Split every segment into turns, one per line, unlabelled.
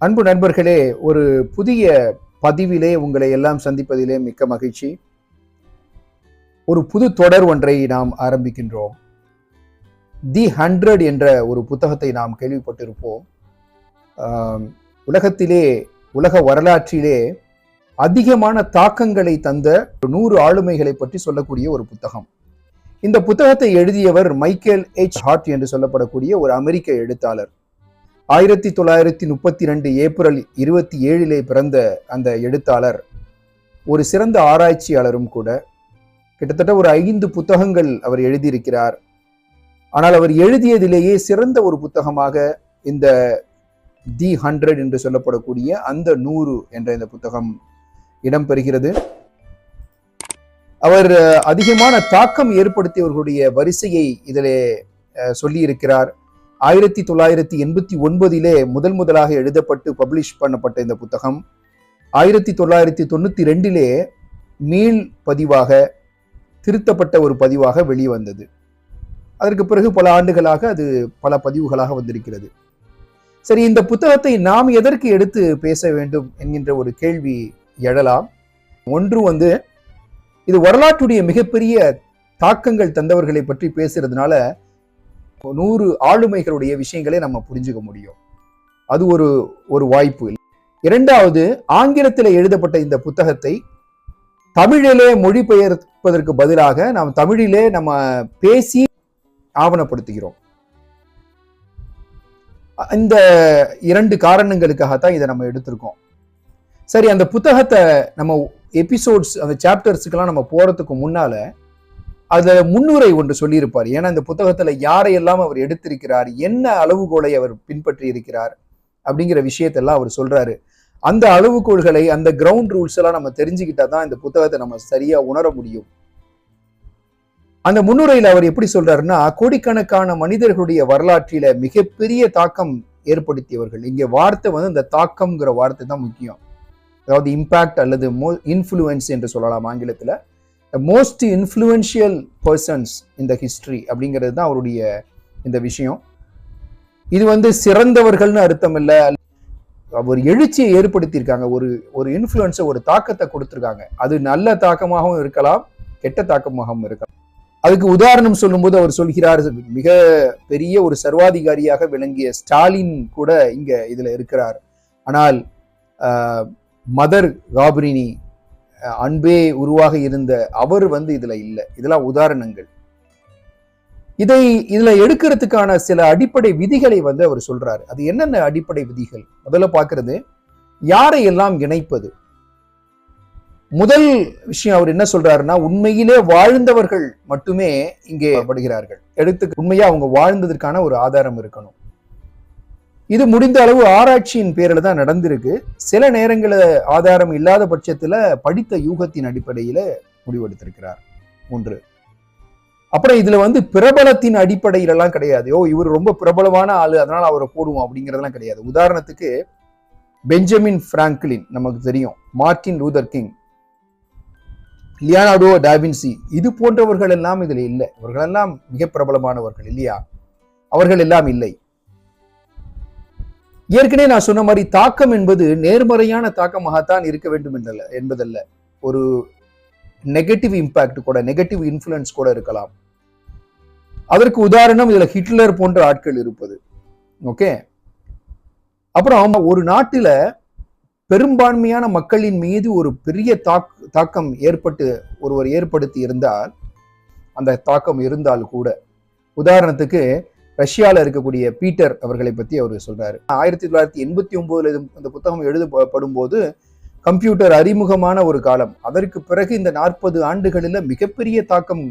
அன்பு நண்பர்களே ஒரு புதிய பதிவிலே உங்களை எல்லாம் சந்திப்பதிலே மிக்க மகிழ்ச்சி. ஒரு புது தொடர் ஒன்றை நாம் ஆரம்பிக்கின்றோம். தி ஹண்ட்ரட் என்ற ஒரு புத்தகத்தை நாம் கேள்விப்பட்டிருப்போம். உலகத்திலே உலக வரலாற்றிலே அதிகமான தாக்கங்களை தந்த நூறு ஆளுமைகளை பற்றி சொல்லக்கூடிய ஒரு புத்தகம். இந்த புத்தகத்தை எழுதியவர் மைக்கேல் எச். ஹார்ட் என்று சொல்லப்படக்கூடிய ஒரு அமெரிக்க எழுத்தாளர். ஆயிரத்தி தொள்ளாயிரத்தி முப்பத்தி ரெண்டு ஏப்ரல் இருபத்தி ஏழிலே பிறந்த அந்த எழுத்தாளர் ஒரு சிறந்த ஆராய்ச்சியாளரும் கூட கிட்டத்தட்ட ஒரு ஐந்து புத்தகங்கள் அவர் எழுதியிருக்கிறார். ஆனால் அவர் எழுதியதிலேயே சிறந்த ஒரு புத்தகமாக இந்த தி ஹண்ட்ரட் என்று சொல்லப்படக்கூடிய அந்த நூறு என்ற இந்த புத்தகம் இடம்பெறுகிறது அவர் அதிகமான தாக்கம் ஏற்படுத்தியவர்களுடைய வரிசையை இதிலே சொல்லியிருக்கிறார். ஆயிரத்தி தொள்ளாயிரத்தி எண்பத்தி ஒன்பதிலே முதல் முதலாக எழுதப்பட்டு பப்ளிஷ் பண்ணப்பட்ட இந்த புத்தகம். ஆயிரத்தி தொள்ளாயிரத்தி தொண்ணூத்தி ரெண்டிலே மீள் பதிவாக திருத்தப்பட்ட ஒரு பதிவாக வெளிவந்தது. அதற்கு பிறகு பல ஆண்டுகளாக அது பல பதிவுகளாக வந்திருக்கிறது. சரி இந்த புத்தகத்தை நாம் எதற்கு எடுத்து பேச வேண்டும் என்கின்ற ஒரு கேள்வி எழலாம். ஒன்று வந்து இது வரலாற்றுடைய மிகப்பெரிய தாக்கங்கள் தந்தவர்களை பற்றி பேசுறதுனால நூறு ஆளுமைகளுடைய விஷயங்களை நம்ம புரிஞ்சுக்க முடியும். அது ஒரு ஒரு வாய்ப்பு இரண்டாவது ஆங்கிலத்தில் எழுதப்பட்ட இந்த புத்தகத்தை தமிழிலே மொழிபெயர்ப்பதற்கு பதிலாக நாம் தமிழிலே நம்ம பேசி ஆவணப்படுத்துகிறோம். இந்த இரண்டு காரணங்களுக்காக தான் இதை நம்ம எடுத்திருக்கோம். சரி அந்த புத்தகத்தை நம்ம எபிசோட்ஸ் அந்த சாப்டர்ஸுக்கெல்லாம் நம்ம போறதுக்கு முன்னால அதுல முன்னுரை ஒன்று சொல்லியிருப்பார். ஏன்னா இந்த புத்தகத்துல யாரையெல்லாம் அவர் எடுத்திருக்கிறார் என்ன அளவுகோலை அவர் பின்பற்றி இருக்கிறார் அப்படிங்கிற விஷயத்தெல்லாம் அவர் சொல்றாரு. அந்த அளவுகோல்களை அந்த கிரவுண்ட் ரூல்ஸ் எல்லாம் நம்ம தெரிஞ்சுக்கிட்டா தான் இந்த புத்தகத்தை நம்ம சரியா உணர முடியும். அந்த முன்னுரையில் அவர் எப்படி சொல்றாருன்னா கோடிக்கணக்கான மனிதர்களுடைய வரலாற்றில மிகப்பெரிய தாக்கம் ஏற்படுத்தியவர்கள். இங்கே வார்த்தை வந்து இந்த தாக்கம்ங்கிற வார்த்தை தான் முக்கியம். அதாவது இம்பேக்ட் அல்லது மோ இன்ஃப்ளூயன்ஸ் என்று சொல்லலாம் ஆங்கிலத்தில். மோஸ்ட் இன்ஃப்ளூயன்ஷியல் பர்சன்ஸ் இந்த ஹிஸ்ட்ரி அப்படிங்கிறது தான் அவருடைய இந்த விஷயம். இது வந்து சிறந்தவர்கள்னு அர்த்தம் இல்லை ஒரு எழுச்சியை ஏற்படுத்தியிருக்காங்க. ஒரு ஒரு இன்ஃப்ளூயன்ஸை ஒரு தாக்கத்தை கொடுத்துருக்காங்க. அது நல்ல தாக்கமாகவும் இருக்கலாம் கெட்ட தாக்கமாகவும் இருக்கலாம். அதுக்கு உதாரணம் சொல்லும்போது அவர் சொல்கிறார் மிக பெரிய ஒரு சர்வாதிகாரியாக விளங்கிய ஸ்டாலின் கூட இங்க இதுல இருக்கிறார். ஆனால் ஆஹ், மதர் காபிரினி அன்பே உருவாக இருந்த அவர் வந்து இதுல இல்லை. இதெல்லாம் உதாரணங்கள். இதை இதுல எடுக்கிறதுக்கான சில அடிப்படை விதிகளை வந்து அவர் சொல்றாரு. அது என்னென்ன அடிப்படை விதிகள்? முதல்ல பார்க்கிறது யாரை எல்லாம் இணைப்பது? முதல் விஷயம் அவர் என்ன சொல்றாருன்னா உண்மையிலே வாழ்ந்தவர்கள் மட்டுமே இங்கே படுகிறார்கள். எடுத்து உண்மையா அவங்க வாழ்ந்ததற்கான ஒரு ஆதாரம் இருக்கணும். இது முடிந்த அளவு ஆராய்ச்சியின் பேரில் தான் நடந்திருக்கு. சில நேரங்களில் ஆதாரம் இல்லாத பட்சத்தில் படித்த யூகத்தின் அடிப்படையில் முடிவெடுத்திருக்கிறார். ஒன்று. அப்புறம் இதுல வந்து பிரபலத்தின் அடிப்படையிலலாம் கிடையாது. ஓ இவர் ரொம்ப பிரபலமான ஆளு அதனால அவரை போடுவோம் அப்படிங்கிறதெல்லாம் கிடையாது. உதாரணத்துக்கு பெஞ்சமின் பிராங்க்லின் நமக்கு தெரியும். Martin Luther King Leonardo da Vinci இது போன்றவர்கள் எல்லாம் இதில் இல்லை. இவர்களெல்லாம் மிக பிரபலமானவர்கள் இல்லையா? அவர்கள் எல்லாம் இல்லை. ஏற்கனவே நான் சொன்ன மாதிரி தாக்கம் என்பது நேர்மறையான தாக்கமாகத்தான் இருக்க வேண்டும் என்றல்ல என்பதல்ல. ஒரு நெகட்டிவ் இம்பாக்ட் கூட நெகட்டிவ் இன்ஃப்ளூயன்ஸ் கூட இருக்கலாம். அதற்கு உதாரணம் இதுல ஹிட்லர் போன்ற ஆட்கள் இருப்பது. ஓகே அப்புறம் ஒரு நாட்டில பெரும்பான்மையான மக்களின் மீது ஒரு பெரிய தாக் தாக்கம் ஏற்பட்டு ஒருவர் ஏற்படுத்தி இருந்தால் அந்த தாக்கம் இருந்தால் கூட உதாரணத்துக்கு ரஷ்யாவில் இருக்கக்கூடிய பீட்டர் அவர்களை பற்றி அவர் சொல்கிறார் ஆயிரத்தி தொள்ளாயிரத்தி எண்பத்தி ஒன்பதுல இது- புத்தகம் எழுதப்படும் போது கம்ப்யூட்டர் அறிமுகமான ஒரு காலம். அதற்கு பிறகு இந்த நாற்பது ஆண்டுகளில் மிகப்பெரிய தாக்கம்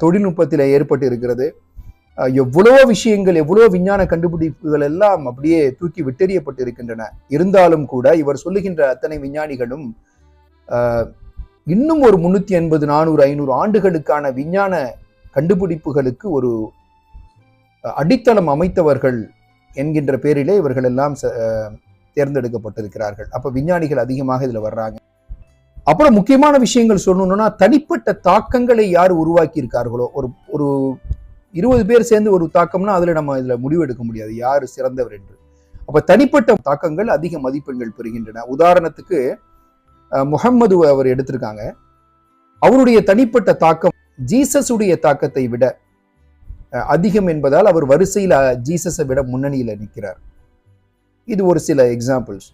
தொழில்நுட்பத்தில் ஏற்பட்டு இருக்கிறது எவ்வளோ விஷயங்கள் எவ்வளோ விஞ்ஞான கண்டுபிடிப்புகள் எல்லாம் அப்படியே தூக்கி விட்டெறியப்பட்டு இருக்கின்றன இருந்தாலும் கூட இவர் சொல்லுகின்ற அத்தனை விஞ்ஞானிகளும் இன்னும் ஒரு முன்னூற்றி எண்பது நானூறு ஐநூறு ஆண்டுகளுக்கான விஞ்ஞான கண்டுபிடிப்புகளுக்கு ஒரு அடித்தளம் அமைத்தவர்கள் என்கின்ற பேரிலே இவர்கள் எல்லாம் தேர்ந்தெடுக்கப்பட்டிருக்கிறார்கள். அப்ப விஞ்ஞானிகள் அதிகமாக இதுல வர்றாங்க. அப்புறம் முக்கியமான விஷயங்கள் சொல்லணும்னா தனிப்பட்ட தாக்கங்களை யார் உருவாக்கி இருக்கார்களோ ஒரு ஒரு இருபது பேர் சேர்ந்து ஒரு தாக்கம்னா அதுல நம்ம இதுல முடிவெடுக்க முடியாது. யார் சிறந்தவர் என்று. அப்ப தனிப்பட்ட தாக்கங்கள் அதிக மதிப்பெண்கள் பெறுகின்றன. உதாரணத்துக்கு முகம்மது அவர் எடுத்திருக்காங்க. அவருடைய தனிப்பட்ட தாக்கம் ஜீசஸ் உடைய தாக்கத்தை விட அதிகம் என்பதால் அவர் வரிசையில் ஜீசஸை விட முன்னணியில நிற்கிறார். இது ஒரு சில எக்ஸாம்பிள்ஸ்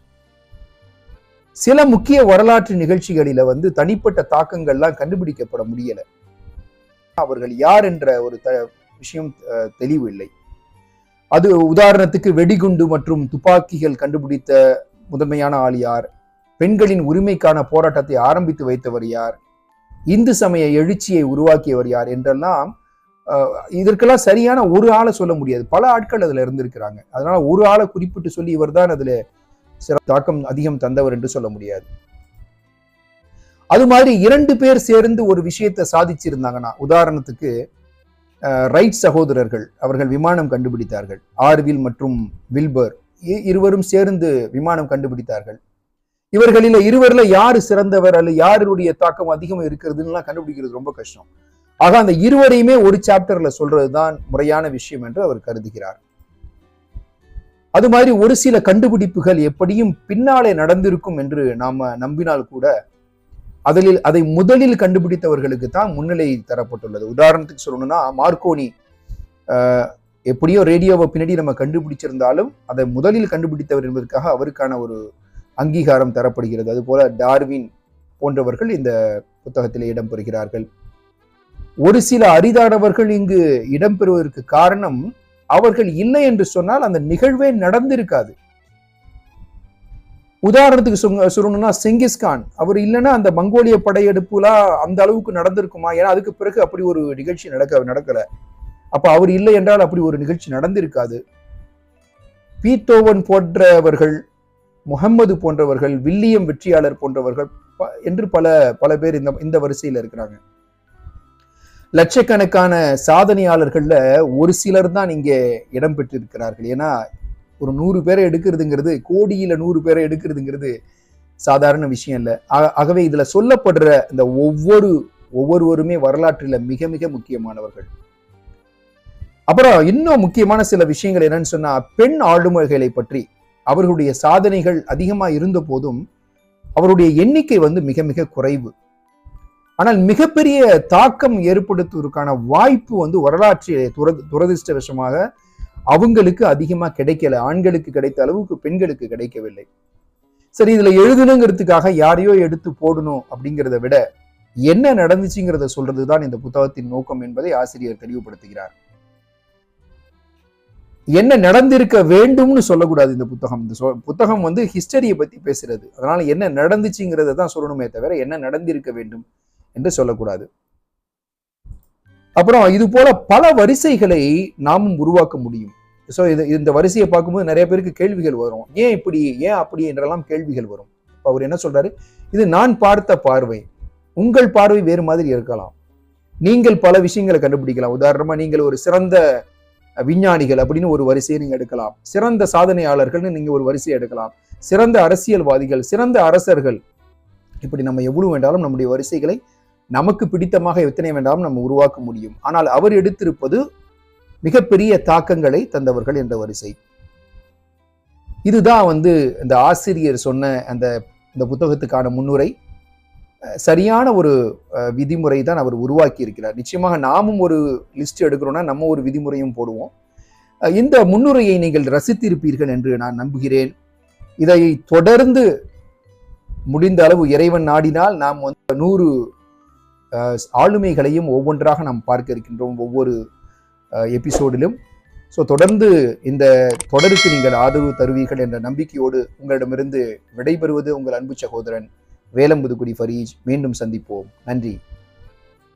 சில முக்கிய வரலாற்று நிகழ்ச்சிகளில வந்து தனிப்பட்ட தாக்கங்கள்லாம் கண்டுபிடிக்கப்பட முடியல. அவர்கள் யார் என்ற ஒரு த விஷயம் தெளிவு இல்லை. அது உதாரணத்துக்கு வெடிகுண்டு மற்றும் துப்பாக்கிகள் கண்டுபிடித்த முதன்மையான ஆள் யார்? பெண்களின் உரிமைக்கான போராட்டத்தை ஆரம்பித்து வைத்தவர் யார்? இந்து சமய எழுச்சியை உருவாக்கியவர் யார்? என்றெல்லாம் இதற்கெல்லாம் சரியான ஒரு ஆளை சொல்ல முடியாது. பல ஆட்கள் அதில் இருந்திருக்கிறாங்க. அதனால ஒரு ஆளை குறிப்பிட்டு சொல்லி இவர் தான் அதில் சிற தாக்கம் அதிகம் தந்தவர் என்று சொல்ல முடியாது. அது மாதிரி இரண்டு பேர் சேர்ந்து ஒரு விஷயத்தை சாதிச்சிருந்தாங்கன்னா உதாரணத்துக்கு ரைட் சகோதரர்கள் அவர்கள் விமானம் கண்டுபிடித்தார்கள். ஆர்வில் மற்றும் வில்பர் இருவரும் சேர்ந்து விமானம் கண்டுபிடித்தார்கள். இவர்களில் இருவரில் யார் சிறந்தவர் அல்ல யாருடைய தாக்கம் அதிகம் இருக்கிறதுலாம் கண்டுபிடிக்கிறது ரொம்ப கஷ்டம். ஆக அந்த இருவரையுமே ஒரு சாப்டர்ல சொல்றதுதான் முறையான விஷயம் என்று அவர் கருதுகிறார். அது மாதிரி ஒரு சில கண்டுபிடிப்புகள் எப்படியும் பின்னாலே நடந்திருக்கும் என்று நாம நம்பினால் கூட அதில் அதை முதலில் கண்டுபிடித்தவர்களுக்கு தான் முன்னிலை தரப்பட்டுள்ளது. உதாரணத்துக்கு சொல்லணும்னா மார்க்கோனி ஆஹ், எப்படியோ ரேடியோவை பின்னாடி நம்ம கண்டுபிடிச்சிருந்தாலும் அதை முதலில் கண்டுபிடித்தவர் என்பதற்காக அவருக்கான ஒரு அங்கீகாரம் தரப்படுகிறது. அதுபோல டார்வின் போன்றவர்கள் இந்த புத்தகத்தில் இடம்பெறுகிறார்கள் ஒரு சில அரிதானவர்கள் இங்கு இடம்பெறுவதற்கு காரணம் அவர்கள் இல்லை என்று சொன்னால் அந்த நிகழ்வே நடந்திருக்காது. உதாரணத்துக்கு சொங்க- சொல்லணும்னா செங்கிஸ்கான் அவர் இல்லைன்னா அந்த மங்கோலிய படையெடுப்புலாம் அந்த அளவுக்கு நடந்திருக்குமா? ஏன்னா அதுக்கு பிறகு அப்படி ஒரு நிகழ்ச்சி நடக்க நடக்கல. அப்ப அவர் இல்லை என்றால் அப்படி ஒரு நிகழ்ச்சி நடந்திருக்காது. பீத்தோவன் போன்றவர்கள் முகம்மது போன்றவர்கள் வில்லியம் வெற்றியாளர் போன்றவர்கள் என்று பல பல பேர் இந்த இந்த வரிசையில் இருக்கிறாங்க. லட்சக்கணக்கான சாதனையாளர்களில் ஒரு சிலர் தான் இங்கே இடம் பெற்றிருக்கிறார்கள். ஏன்னா ஒரு நூறு பேரை எடுக்கிறதுங்கிறது கோடியில நூறு பேரை எடுக்கிறதுங்கிறது சாதாரண விஷயம் இல்லை. ஆக- ஆகவே இதுல சொல்லப்படுற இந்த ஒவ்வொரு ஒவ்வொருவருமே வரலாற்றில் மிக மிக முக்கியமானவர்கள். அப்புறம் இன்னும் முக்கியமான சில விஷயங்கள் என்னன்னு சொன்னா பெண் ஆளுமைகளை பற்றி. அவர்களுடைய சாதனைகள் அதிகமா இருந்த போதும் அவருடைய எண்ணிக்கை வந்து மிக மிக குறைவு. ஆனால் மிகப்பெரிய தாக்கம் ஏற்படுத்துவதற்கான வாய்ப்பு வந்து வரலாற்றிலே துர துரதிருஷ்டவசமாக அவங்களுக்கு அதிகமா கிடைக்கல. ஆண்களுக்கு கிடைத்த அளவுக்கு பெண்களுக்கு கிடைக்கவில்லை. சரி இதுல எழுதணுங்கிறதுக்காக யாரையோ எடுத்து போடணும் அப்படிங்கிறத விட என்ன நடந்துச்சுங்கிறத சொல்றதுதான் இந்த புத்தகத்தின் நோக்கம் என்பதை ஆசிரியர் தெளிவுபடுத்துகிறார். என்ன நடந்திருக்க வேண்டும்னு சொல்லக்கூடாது இந்த புத்தகம். இந்த புத்தகம் வந்து ஹிஸ்டரியை பத்தி பேசுறது. அதனால என்ன நடந்துச்சுங்கிறத தான் சொல்லணுமே தவிர என்ன நடந்திருக்க வேண்டும் என்று சொல்லக்கூடாது. அப்புறம் இது போல பல வரிசைகளை நாமும் உருவாக்க முடியும். ஸோ இது இந்த வரிசையை பார்க்கும்போது நிறைய பேருக்கு கேள்விகள் வரும். ஏன் இப்படி ஏன் அப்படி என்றெல்லாம் கேள்விகள் வரும். இப்போ அவர் என்ன சொல்றாரு? இது நான் பார்த்த பார்வை. உங்கள் பார்வை வேறு மாதிரி இருக்கலாம். நீங்கள் பல விஷயங்களை கண்டுபிடிக்கலாம். உதாரணமா நீங்கள் ஒரு சிறந்த விஞ்ஞானிகள் அப்படின்னு ஒரு வரிசையை நீங்க எடுக்கலாம். சிறந்த சாதனையாளர்கள்னு நீங்க ஒரு வரிசையை எடுக்கலாம். சிறந்த அரசியல்வாதிகள் சிறந்த அரசர்கள். இப்படி நம்ம எவ்வளவு வேண்டாலும் நம்முடைய வரிசைகளை நமக்கு பிடித்தமாக எத்தனை வேண்டாம் நம்ம உருவாக்க முடியும். ஆனால் அவர் எடுத்திருப்பது மிகப்பெரிய தாக்கங்களை தந்தவர்கள் என்ற வரிசை. இதுதான் வந்து இந்த ஆசிரியர் சொன்ன அந்த இந்த புத்தகத்துக்கான முன்னுரை. சரியான ஒரு விதிமுறை தான் அவர் உருவாக்கி இருக்கிறார். நிச்சயமாக நாமும் ஒரு லிஸ்ட் எடுக்கிறோம்னா நம்ம ஒரு விதிமுறையும் போடுவோம். இந்த முன்னுரையை நீங்கள் ரசித்திருப்பீர்கள் என்று நான் நம்புகிறேன். இதை தொடர்ந்து முடிந்த அளவு இறைவன் நாடினால் நாம் வந்து நூறு ஆளுமைகளையும் ஒவ்வொன்றாக நாம் பார்க்க இருக்கின்றோம் ஒவ்வொரு எபிசோடிலும். ஸோ தொடர்ந்து இந்த தொடருக்கு நீங்கள் ஆதரவு தருவீர்கள் என்ற நம்பிக்கையோடு உங்களிடமிருந்து விடைபெறுவது உங்கள் அன்பு சகோதரன் வேலம்புதுகுடி ஃபரீஜ். மீண்டும் சந்திப்போம். நன்றி.